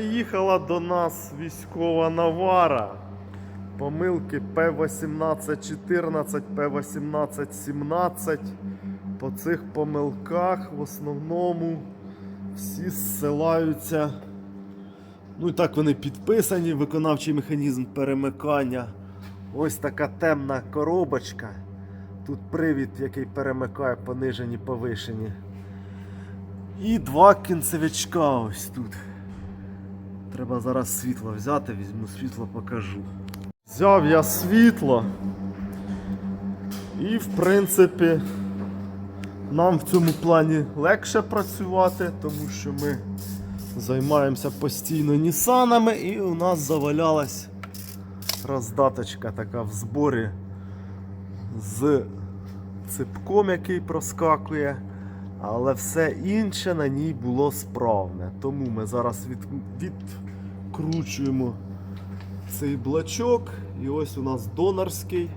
Їхала до нас військова навара. Помилки П-1814, П-1817. По цих помилках в основному всі зсилаються. Ну і так вони підписані, виконавчий механізм перемикання. Ось така темна коробочка. Тут привід, який перемикає понижені повишені. І два кінцевичка ось тут. Треба зараз світло взяти, візьму світло, покажу. Взяв я світло. І в принципі нам в цьому плані легше працювати, тому що ми займаємося постійно нісанами і у нас завалялась роздаточка така в зборі з ципком, який проскакує. Але все інше на ній було справне. Тому ми зараз від, відкручуємо цей блочок. І ось у нас донорський.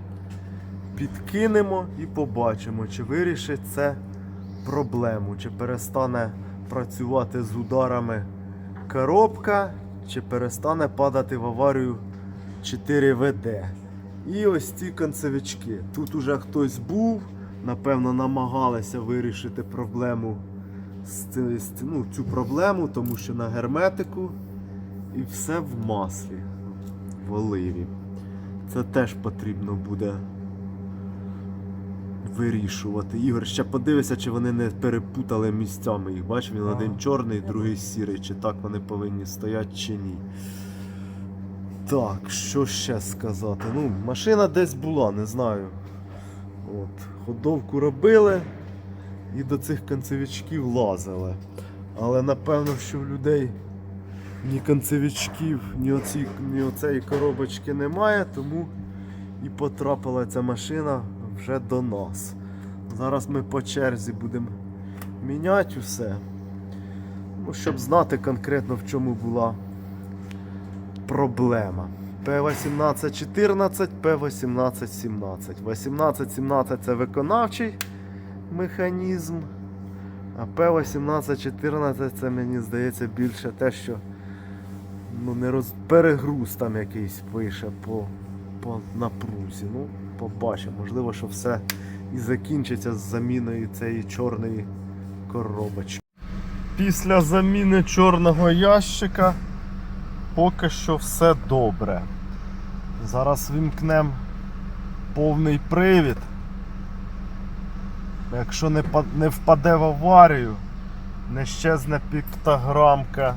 Підкинемо і побачимо, чи вирішить це проблему, чи перестане працювати з ударами коробка, чи перестане падати в аварію 4ВД. І ось ці концевички. Тут уже хтось був, напевно, намагалися вирішити проблему ну, цю проблему, тому що на герметику і все в маслі, в оливі. Це теж потрібно буде вирішувати. Ігор, ще подивися, чи вони не перепутали місцями їх. Бач, він один чорний, другий сірий, чи так вони повинні стояти, чи ні. Так, що ще сказати? Ну, машина десь була, не знаю. От, ходовку робили і до цих концевичків лазили. Але напевно, що в людей ні концевичків, ні, оці, ні оцеї коробочки немає, тому і потрапила ця машина вже до нас. Зараз ми по черзі будемо міняти усе. Ну, щоб знати конкретно в чому була проблема. П1814, П1817. 1817 це виконавчий механізм. А П1814 це мені здається більше те, що ну, не роз... перегруз там якийсь пише по, по напрузі. Ну, побачимо. Можливо, що все і закінчиться з заміною цієї чорної коробочки. Після заміни чорного ящика поки що все добре. Зараз вімкнемо повний привід. Якщо не, не впаде в аварію, не щезне піктограмка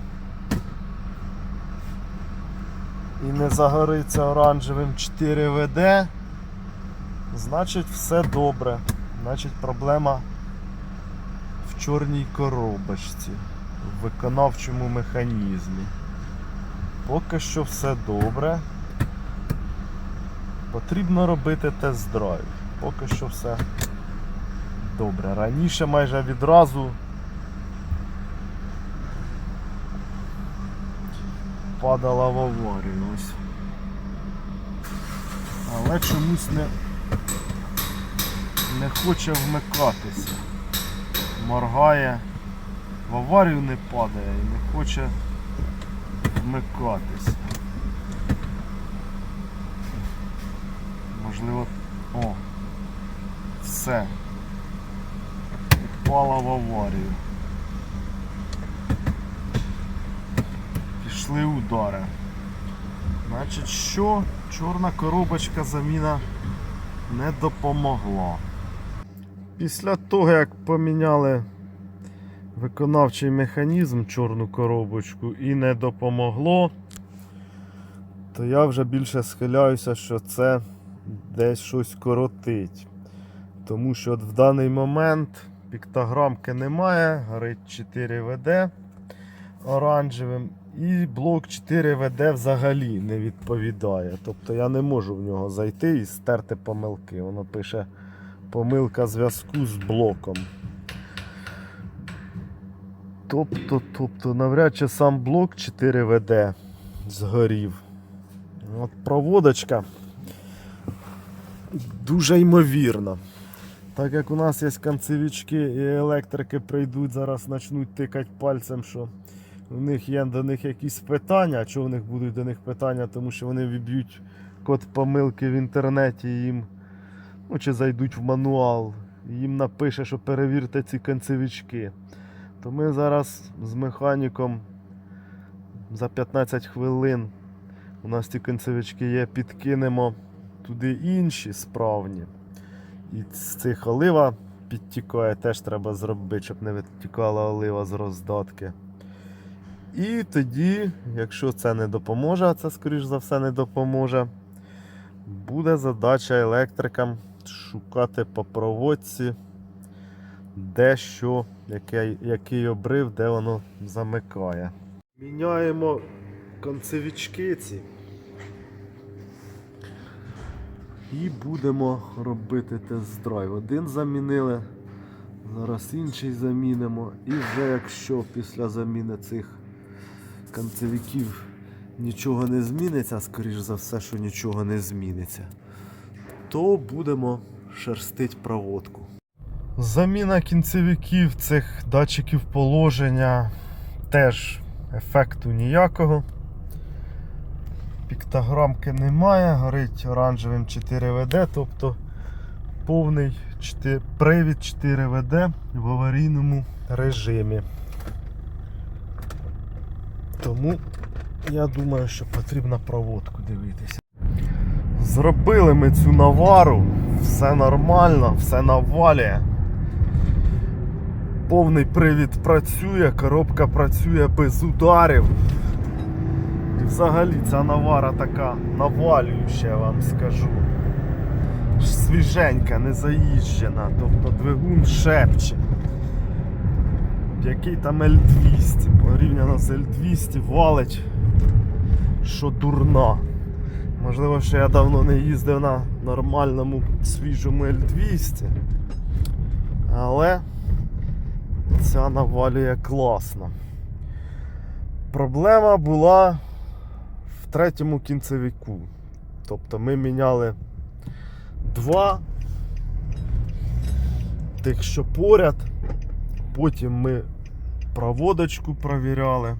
і не загориться оранжевим 4ВД, значить все добре. Значить проблема в чорній коробочці, в виконавчому механізмі. Поки що все добре. Потрібно робити тест-драйв. Поки що все добре. Раніше майже відразу падала в аварію. Ось. Але чомусь не, не хоче вмикатися. Моргає, в аварію не падає і не хоче вмикатися. Можливо. О! Все. Впала в аварію. Пішли удари. Значить, що? Чорна коробочка заміна не допомогла. Після того, як поміняли виконавчий механізм чорну коробочку і не допомогло, то я вже більше схиляюся, що це десь щось коротить. Тому що от в даний момент піктограмки немає, горить 4 ВД оранжевим, і блок 4 ВД взагалі не відповідає. Тобто я не можу в нього зайти і стерти помилки. Воно пише помилка зв'язку з блоком. Тобто, тобто, навряд чи сам блок 4 ВД згорів. От проводочка дуже ймовірна. Так як у нас є концевички і електрики прийдуть, зараз почнуть тикати пальцем, що у них є до них якісь питання. Чого в них будуть до них питання? Тому що вони віб'ють код помилки в інтернеті їм, ну, чи зайдуть в мануал, їм напише, що перевірте ці концевички. То ми зараз з механіком за 15 хвилин у нас ці концевички є, підкинемо туди інші справні. І з цих олива підтікає, теж треба зробити, щоб не відтікала олива з роздатки. І тоді, якщо це не допоможе, а це, скоріш за все, не допоможе, буде задача електрикам шукати по проводці, де що, який, який обрив, де воно замикає. Міняємо концевички ці. І будемо робити тест-драйв. Один замінили, зараз інший замінимо. І вже якщо після заміни цих концевиків нічого не зміниться, скоріш за все, що нічого не зміниться, то будемо шерстити проводку. Заміна кінцевиків цих датчиків положення теж ефекту ніякого. Піктограмки немає, горить оранжевим 4ВД, тобто повний 4, привід 4ВД в аварійному режимі. Тому я думаю, що потрібно проводку дивитися. Зробили ми цю навару, все нормально, все навалює. Повний привід працює, коробка працює без ударів. Взагалі ця навара така навалююча, я вам скажу. Свіженька, не заїжджена, тобто двигун шепче. Який там L200, порівняно з L200 валить, що дурна. Можливо, що я давно не їздив на нормальному свіжому L200. Але ця навалює класно. Проблема була третьому кінцевику. Тобто ми міняли два тих, що поряд. Потім ми проводочку провіряли.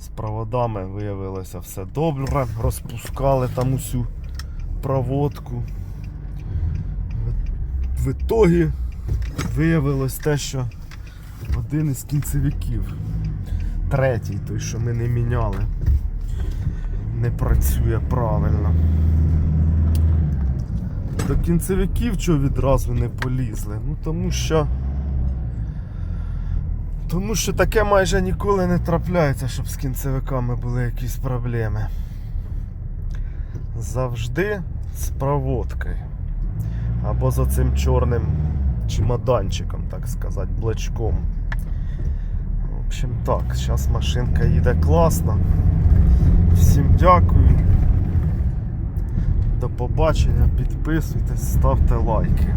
З проводами виявилося все добре. Розпускали там усю проводку. В- В ітогі виявилось те, що один із кінцевиків, третій, той, що ми не міняли, не працює правильно. До кінцевиків чого відразу не полізли? Ну тому що. Тому що таке майже ніколи не трапляється, щоб з кінцевиками були якісь проблеми. Завжди з проводкою. Або за цим чорним чемоданчиком, так сказати, блочком. В общем так, зараз машинка їде класно. Всім дякую. До побачення, підписуйтесь, ставте лайки.